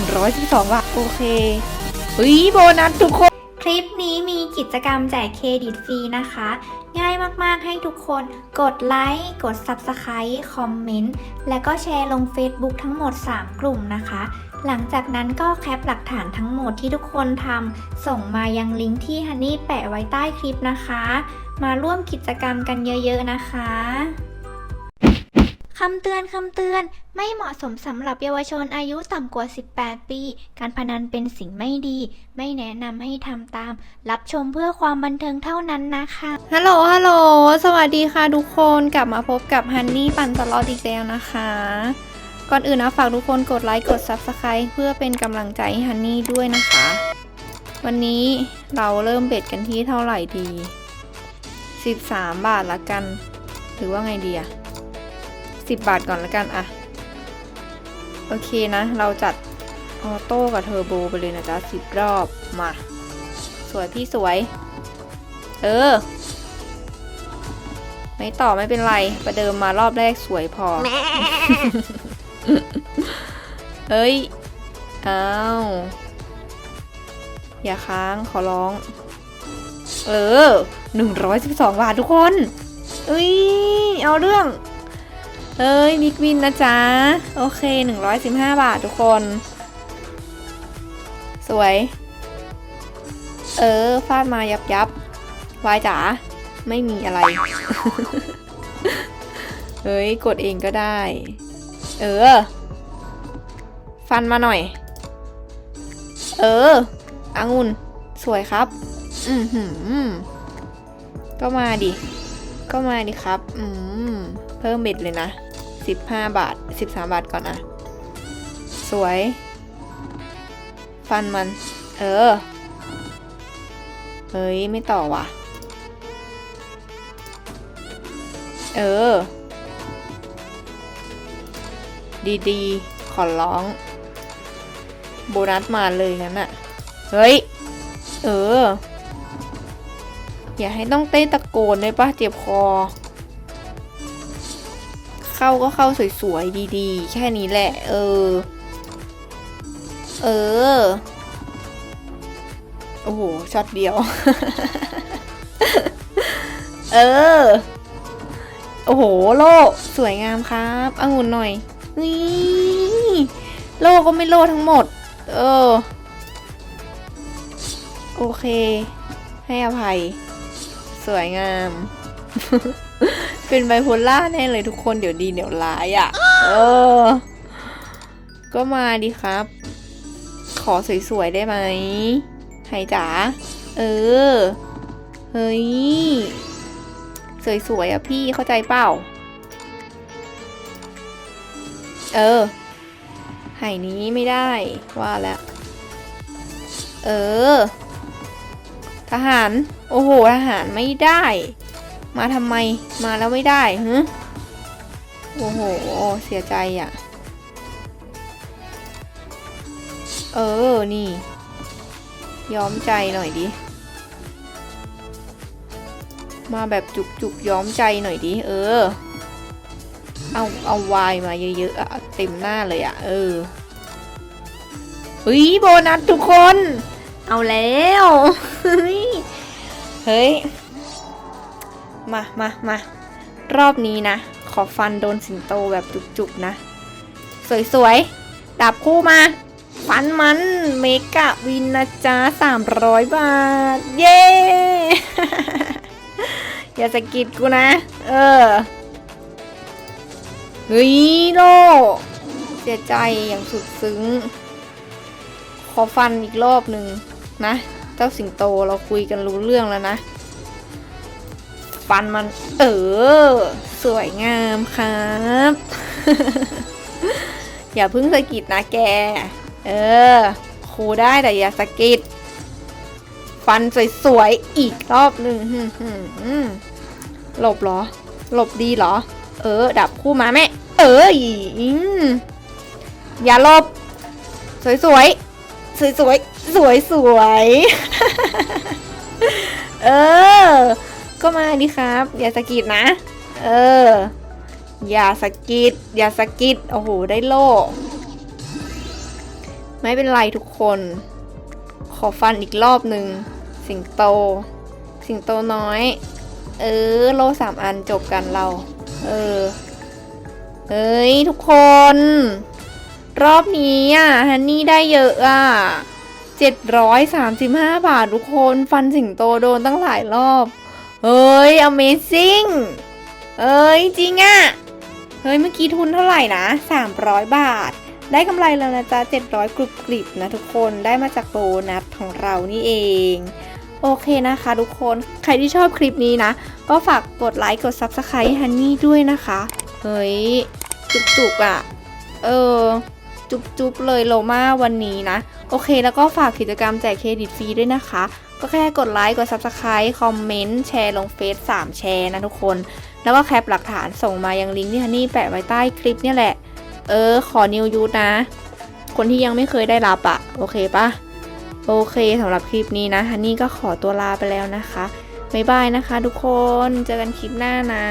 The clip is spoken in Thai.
112บาทโอเคเฮ้ยโบนัสทุกคน คลิปนี้มีกิจกรรมแจกเครดิตฟรีนะคะ ง่ายมากๆให้ทุกคนกดไลค์ กด Subscribe คอมเมนต์ และก็แชร์ลง Facebook ทั้งหมด 3 กลุ่มนะคะ หลังจากนั้นก็แคปหลักฐานทั้งหมดที่ทุกคนทำส่งมายังลิงก์ที่ฮันนี่แปะไว้ใต้คลิปนะคะ มาร่วมกิจกรรมกันเยอะๆนะคะ คำเตือนคำเตือน ไม่เหมาะสมสำหรับเยาวชนอายุต่ำกว่า 18 ปี การพนันเป็นสิ่งไม่ดี ไม่แนะนำให้ทำตาม รับชมเพื่อความบันเทิงเท่านั้นนะคะ ฮัลโหล ฮัลโหล สวัสดีค่ะทุกคน กลับมาพบกับฮันนี่ปันตลอดอีกแล้วนะคะ ก่อนอื่นนะฝากทุกคนกดไลค์ กด Subscribe เพื่อเป็นกำลังใจให้ฮันนี่ด้วยนะคะ วันนี้เราเริ่มเบ็ดกันที่เท่าไหร่ดี 13 บาทละกัน หรือว่าไงดีอะ 10 บาทก่อนละกันอะโอเคนะ เราจัดออโต้กับเทอร์โบไปเลยนะจ๊ะ10รอบมา สวยพี่สวย เออ ไม่ต่อไม่เป็นไร ประเดิมมารอบแรกสวยพอเฮ้ย อ้าว อย่าค้างขอร้อง เออหนึ่งร้อยสิบสองบาททุกคน เอ้ย เอาเรื่อง เอ้ยบิ๊กวินนะจ๊ะ โอเคหนึ่งร้อยสิบห้าบาททุกคน สวย เออ ฟาดมายับยับวายจ๋า ไม่มีอะไร เฮ้ย กดเองก็ได้ เออ ฟันมาหน่อย เออองุ่นสวยครับ อืมหืมก็มาดิ ก็มาดิครับ อืม เพิ่มเบ็ดเลยนะ 15 บาท 13 บาทก่อนอะสวย ฟันมัน เออ เฮ้ย ไม่ต่อว่ะ เออ ดีๆ ขอร้อง โบนัสมาเลยงั้นอะเฮ้ย เออ อย่าให้ต้องเต้นตะโกนเลยป่ะ เจ็บคอ เข้าก็เข้าสวยๆดีๆ แค่นี้แหละ เออ เออ โอ้โหช็อตเดียว เออ โอ้โห โลสวยงามครับองุ่นหน่อยนี่โลก็ไม่โลทั้งหมด เออ โอเค ให้อภัย สวยงาม เป็นไบโพล่าแน่เลยทุกคนเดี๋ยวดีเดี๋ยวร้ายอะ เออ ก็มาดีครับ ขอสวยๆได้ไหมไฮจ๋าเออ เฮ้ย สวยๆอะพี่เข้าใจเปล่า เออไห่นี้ไม่ได้ว่าแล้ว เออ ทหาร โอ้โห ทหารไม่ได้ มาทำไมมาแล้วไม่ได้ฮึโอ้โห เสียใจอะ เออ นี่ ยอมใจหน่อยดิ มาแบบจุกๆย้อมใจหน่อยดิ เออ เอาเอาวายมาเยอะๆอะเต็มหน้าเลยอะเออเฮ้ยโบนัสทุกคน เอาแล้ว เฮ้ย เฮ้ย มา มา มา รอบนี้นะ ขอฟันโดนสิงโตแบบจุกๆนะ สวยๆดับคู่มา ฟันมัน เมกะวินนะจ๊ะ300บาท เย้ อย่าสะกิดกูนะ เออ เฮ้ยโลเสียใจอย่างสุดซึ้ง ขอฟันอีกรอบหนึ่งนะ เจ้าสิงโตเราคุยกันรู้เรื่องแล้วนะ ฟันมันเออ สวยงามครับ อย่าพึ่งสะกิดนะแก เออครูได้แต่อย่าสะกิด ฟันสวยๆอีกรอบหนึ่งฮึฮึฮึหลบเหรอ หลบดีเหรอ เออ ดับคู่มาแม่ เอออืมอย่าหลบ สวยสวยสวยสวยสวยสวยๆเออ ก็มาดิครับ อย่าสะกิดนะ เออ อย่าสะกิด อย่าสะกิด โอ้โห ได้โล่ ไม่เป็นไรทุกคน ขอฟันอีกรอบหนึ่ง สิงโต สิงโตน้อย เออ โล่สามอันจบกันเรา เออ เอ้ย ทุกคน รอบนี้อะฮันนี่ได้เยอะอะ735 บาททุกคน ฟันสิงโตโดนตั้งหลายรอบ เฮ้ย Amazing เอ้ยจริงอะเฮ้ยเมื่อกี้ทุนเท่าไหร่นะ 300 บาท ได้กำไรแล้วนะจ๊ะ 700 กรุบกริบนะทุกคนได้มาจากโบนัสของเรานี่เองโอเคนะคะทุกคนใครที่ชอบคลิปนี้นะ ก็ฝากกดไลค์กด Subscribe ฮันนี่ด้วยนะคะ เฮ้ย จุกๆอะเออ จุบๆเลยโลมาวันนี้นะ โอเค แล้วก็ฝากกิจกรรมแจกเครดิตฟรีด้วยนะคะ ก็แค่กดไลค์กด Subscribe คอมเมนต์แชร์ลงเฟซ3แชร์นะทุกคน แล้วก็แคปหลักฐานส่งมายังลิงก์ที่ฮันนี่แปะไว้ใต้คลิปเนี่ยแหละ เออ ขอนิวยูนะ คนที่ยังไม่เคยได้รับอะโอเคปะโอเคสำหรับคลิปนี้นะฮันนี่ก็ขอตัวลาไปแล้วนะคะบ๊ายบายนะคะ ทุกคนเจอกันคลิปหน้านะ